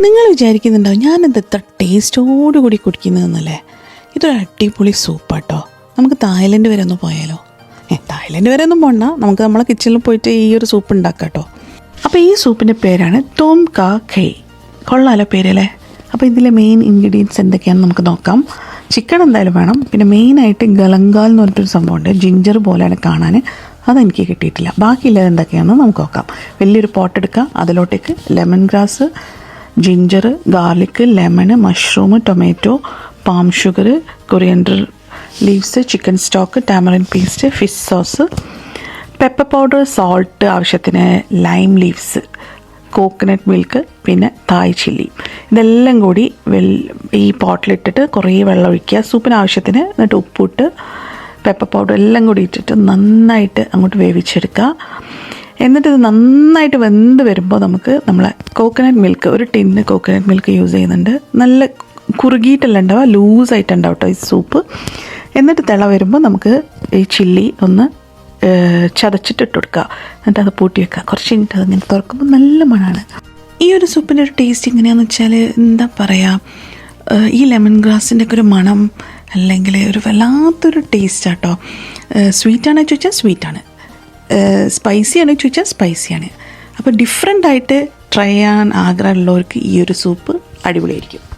നിങ്ങൾ വിചാരിക്കുന്നുണ്ടാവും ഇത്ര ടേസ്റ്റോടു കൂടി കുടിക്കുന്നതെന്നല്ലേ? ഇതൊരു അടിപൊളി സൂപ്പാട്ടോ. നമുക്ക് തായ്ലൻഡ് വരെ ഒന്ന് പോയാലോ? ഏ തായ്ലൻഡ് വരെ ഒന്നും പോണ്ട. നമുക്ക് നമ്മളെ കിച്ചണിൽ പോയിട്ട് ഈ ഒരു സൂപ്പ് ഉണ്ടാക്കാം കേട്ടോ അപ്പോൾ ഈ സൂപ്പിന്റെ പേരാണ് തോം കാ ഖൈ. കൊള്ളാലോ പേരല്ലേ? അപ്പോൾ ഇതിലെ മെയിൻ ഇൻഗ്രീഡിയൻസ് എന്തൊക്കെയാണെന്ന് നമുക്ക് നോക്കാം. ചിക്കൻ എന്തായാലും വേണം. പിന്നെ മെയിനായിട്ട് ഗലങ്കാൽ എന്ന് പറഞ്ഞിട്ടൊരു സംഭവമുണ്ട്. ജിഞ്ചർ പോലെയാണ് കാണാൻ. അതെനിക്ക് കിട്ടിയിട്ടില്ല. ബാക്കിയുള്ളത് എന്തൊക്കെയാണെന്ന് നമുക്ക് നോക്കാം. വലിയൊരു പോട്ട് എടുക്കുക അതിലോട്ടേക്ക് lemon grass ginger garlic lemon mushroom tomato palm sugar coriander leaves chicken stock tamarind paste fish sauce pepper powder salt ആവശ്യത്തിന് ലൈം ലീവ്സ് കോക്കനട്ട് മിൽക്ക് പിന്നെ തായ് ചില്ലി ഇതെല്ലാം കൂടി വെൽ ഈ പോട്ടിലിട്ടിട്ട് കുറേ വെള്ളം ഒഴിക്കുക. സൂപ്പിന് ആവശ്യത്തിന് എന്നിട്ട് ഉപ്പിട്ട് പെപ്പർ പൗഡർ എല്ലാം കൂടി ഇട്ടിട്ട് നന്നായിട്ട് അങ്ങോട്ട് വേവിച്ചെടുക്കുക. എന്നിട്ട് ഇത് നന്നായിട്ട് വെന്ത് വരുമ്പോൾ നമുക്ക് നമ്മളെ കോക്കനട്ട് മിൽക്ക് ഒരു ടിന്ന് കോക്കനട്ട് മിൽക്ക് യൂസ് ചെയ്യുന്നുണ്ട്. നല്ല കുറുകിയിട്ടല്ല ഉണ്ടാവുക ലൂസായിട്ടുണ്ടാവും കേട്ടോ ഈ സൂപ്പ് എന്നിട്ട് തിള വരുമ്പോൾ നമുക്ക് ഈ ചില്ലി ഒന്ന് ചതച്ചിട്ടിട്ട് കൊടുക്കുക. എന്നിട്ട് അത് പൂട്ടി വെക്കുക. കുറച്ച് കഴിഞ്ഞിട്ട് അതിങ്ങനെ തുറക്കുമ്പോൾ നല്ല മണമാണ് ഈ ഒരു സൂപ്പിന്റെ ഒരു ടേസ്റ്റ് എങ്ങനെയാണെന്ന് വെച്ചാൽ എന്താ പറയുക ഈ ലെമൺ ഗ്രാസിന്റെ ഒക്കെ ഒരു മണം അല്ലെങ്കിൽ ഒരു വല്ലാത്തൊരു ടേസ്റ്റ് ആട്ടോ സ്വീറ്റാണെന്ന് ചോദിച്ചാൽ സ്വീറ്റാണ് സ്പൈസി ആണെന്ന് ചോദിച്ചാൽ സ്പൈസിയാണ് അപ്പോൾ ഡിഫറെന്റ് ആയിട്ട് ട്രൈ ചെയ്യാൻ ആഗ്രഹമുള്ളവർക്ക് ഈ ഒരു സൂപ്പ് അടിപൊളിയായിരിക്കും.